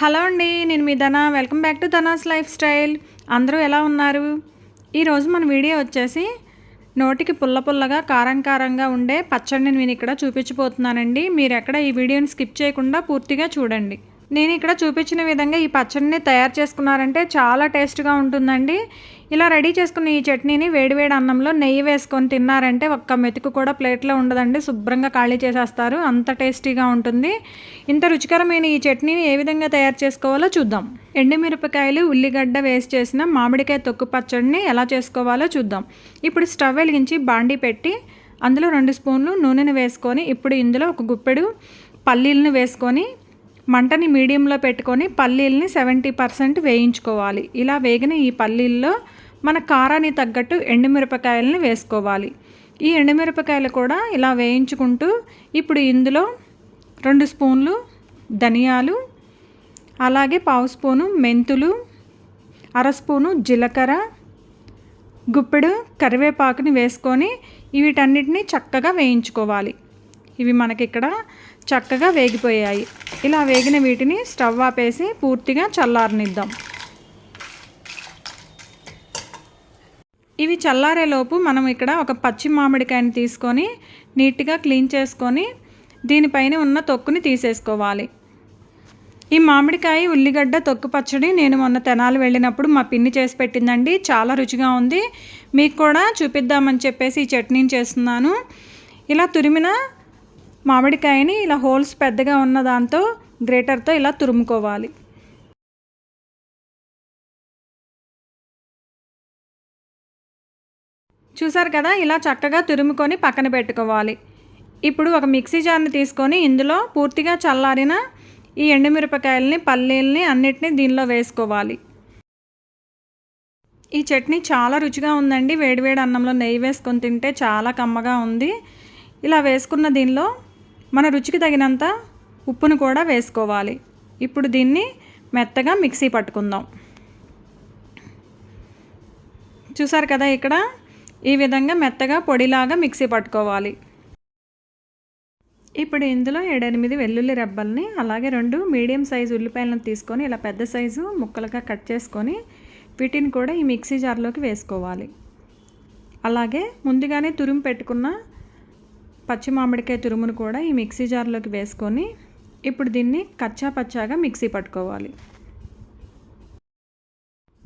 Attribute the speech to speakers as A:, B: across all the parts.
A: Hello అండి నేను మీ Dhana. Welcome back to Dhana's lifestyle. అందరూ ఎలా ఉన్నారు? ఈరోజు మన వీడియో వచ్చేసి నోటికి పుల్ల పుల్లగా కారం కారంగా ఉండే పచ్చడిని నేను ఇక్కడ చూపించబోతున్నానండి. మీరు ఎక్కడ ఈ వీడియోని స్కిప్ చేయకుండా పూర్తిగా చూడండి. నేను ఇక్కడ చూపించిన విధంగా ఈ పచ్చడిని తయారు చేసుకున్నారంటే చాలా టేస్ట్గా ఉంటుందండి. ఇలా రెడీ చేసుకున్న ఈ చట్నీని వేడివేడి అన్నంలో నెయ్యి వేసుకొని తిన్నారంటే ఒక్క మెతుకు కూడా ప్లేట్లో ఉండదండి. శుభ్రంగా ఖాళీ చేసేస్తారు. అంత టేస్టీగా ఉంటుంది. ఇంత రుచికరమైన ఈ చట్నీని ఏ విధంగా తయారు చేసుకోవాలో చూద్దాం. ఎండుమిరపకాయలు ఉల్లిగడ్డ వేసి చేసిన మామిడికాయ తొక్కు పచ్చడిని ఎలా చేసుకోవాలో చూద్దాం. ఇప్పుడు స్టవ్ వెలిగించి బాండీ పెట్టి అందులో రెండు స్పూన్లు నూనెను వేసుకొని ఇప్పుడు ఇందులో ఒక గుప్పెడు పల్లీలను వేసుకొని మంటని మీడియంలో పెట్టుకొని పల్లీల్ని సెవెంటీ పర్సెంట్ వేయించుకోవాలి. ఇలా వేగిన ఈ పల్లీల్లో మన కారానికి తగ్గట్టు ఎండుమిరపకాయలని వేసుకోవాలి. ఈ ఎండుమిరపకాయలు కూడా ఇలా వేయించుకుంటూ ఇప్పుడు ఇందులో రెండు స్పూన్లు ధనియాలు అలాగే పావు స్పూను మెంతులు అర స్పూను జీలకర్ర గుప్పెడు కరివేపాకుని వేసుకొని వీటన్నిటిని చక్కగా వేయించుకోవాలి. ఇవి మనకి ఇక్కడ చక్కగా వేగిపోయాయి. ఇలా వేగిన వీటిని స్టవ్ ఆపేసి పూర్తిగా చల్లారనిద్దాం. ఇవి చల్లారేలోపు మనం ఇక్కడ ఒక పచ్చి మామిడికాయని తీసుకొని నీట్గా క్లీన్ చేసుకొని దీనిపైన ఉన్న తొక్కుని తీసేసుకోవాలి. ఈ మామిడికాయ ఉల్లిగడ్డ తొక్కు పచ్చడి నేను మొన్న తెనాలి వెళ్ళినప్పుడు మా పిన్ని చేసి పెట్టిందండి. చాలా రుచిగా ఉంది. మీకు కూడా చూపిద్దామని చెప్పేసి ఈ చట్నీని చేస్తున్నాను. ఇలా తురిమిన మామిడికాయని ఇలా హోల్స్ పెద్దగా ఉన్న దాంతో గ్రేటర్తో ఇలా తురుముకోవాలి. చూసారు కదా? ఇలా చక్కగా తురుముకొని పక్కన పెట్టుకోవాలి. ఇప్పుడు ఒక మిక్సీ జార్ని తీసుకొని ఇందులో పూర్తిగా చల్లారిన ఈ ఎండుమిరపకాయలని పల్లీలని అన్నిటినీ దీనిలో వేసుకోవాలి. ఈ చట్నీ చాలా రుచిగా ఉందండి. వేడివేడి అన్నంలో నెయ్యి వేసుకొని తింటే చాలా కమ్మగా ఉంది. ఇలా వేసుకున్న దీనిలో మన రుచికి తగినంత ఉప్పును కూడా వేసుకోవాలి. ఇప్పుడు దీన్ని మెత్తగా మిక్సీ పట్టుకుందాం. చూసారు కదా ఇక్కడ? ఈ విధంగా మెత్తగా పొడిలాగా మిక్సీ పట్టుకోవాలి. ఇప్పుడు ఇందులో ఏడెనిమిది వెల్లుల్లి రెబ్బల్ని అలాగే రెండు మీడియం సైజు ఉల్లిపాయలను తీసుకొని ఇలా పెద్ద సైజు ముక్కలుగా కట్ చేసుకొని వీటిని కూడా ఈ మిక్సీ జార్లోకి వేసుకోవాలి. అలాగే ముందుగానే తురుము పెట్టుకున్న పచ్చి మామిడికాయ తురుమును కూడా ఈ మిక్సీ జార్లోకి వేసుకొని ఇప్పుడు దీన్ని కచ్చా పచ్చాగా మిక్సీ పట్టుకోవాలి.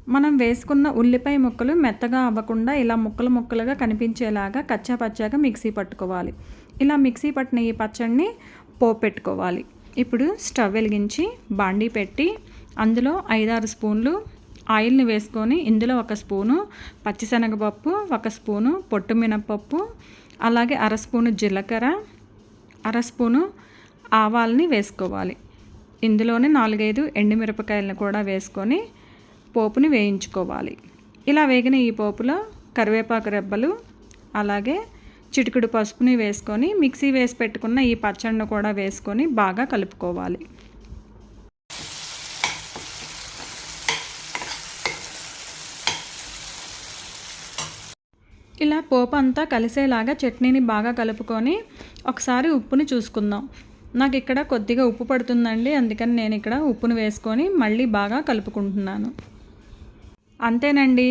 A: మనం వేసుకున్న ఉల్లిపాయ ముక్కలు మెత్తగా అవ్వకుండా ఇలా ముక్కలు ముక్కలుగా కనిపించేలాగా కచ్చా పచ్చాగా మిక్సీ పట్టుకోవాలి. ఇలా మిక్సీ పట్టిన ఈ పచ్చడిని పెట్టుకోవాలి ఇప్పుడు స్టవ్ వెలిగించి బాండీ పెట్టి అందులో ఐదారు స్పూన్లు ఆయిల్ని వేసుకొని ఇందులో ఒక స్పూను పచ్చిశనగపప్పు ఒక స్పూను పొట్టు మినపప్పు అలాగే అర స్పూను జీలకర్ర అర స్పూను ఆవాల్ని వేసుకోవాలి. ఇందులోనే నాలుగైదు ఎండుమిరపకాయలను కూడా వేసుకొని పోపుని వేయించుకోవాలి. ఇలా వేగిన ఈ పోపులో కరివేపాకు రెబ్బలు అలాగే చిటికుడు పసుపుని వేసుకొని మిక్సీ వేసి పెట్టుకున్న ఈ పచ్చడిని కూడా వేసుకొని బాగా కలుపుకోవాలి. ఇలా పోపు అంతా కలిసేలాగా చట్నీని బాగా కలుపుకొని ఒకసారి ఉప్పుని చూసుకుందాం. నాకు ఇక్కడ కొద్దిగా ఉప్పు పడుతుందండి అందుకని నేను ఇక్కడ ఉప్పును వేసుకొని మళ్ళీ బాగా కలుపుకుంటున్నాను. అంతేనండి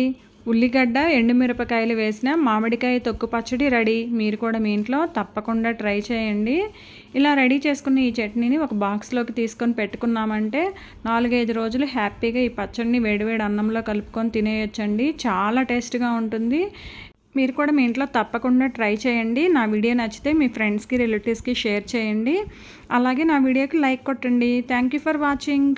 A: ఉల్లిగడ్డ ఎండుమిరపకాయలు వేసిన మామిడికాయ తొక్కు పచ్చడి రెడీ. మీరు కూడా మీ ఇంట్లో తప్పకుండా ట్రై చేయండి. ఇలా రెడీ చేసుకున్న ఈ చట్నీని ఒక బాక్స్లోకి తీసుకొని పెట్టుకున్నామంటే నాలుగైదు రోజులు హ్యాపీగా ఈ పచ్చడిని వేడివేడి అన్నంలో కలుపుకొని తినేయొచ్చండి. చాలా టేస్ట్గా ఉంటుంది. మీరు కూడా మీ ఇంట్లో తప్పకుండా ట్రై చేయండి. నా వీడియో నచ్చితే మీ ఫ్రెండ్స్కి రిలేటివ్స్కి షేర్ చేయండి. అలాగే నా వీడియోకి లైక్ కొట్టండి. Thank you for watching.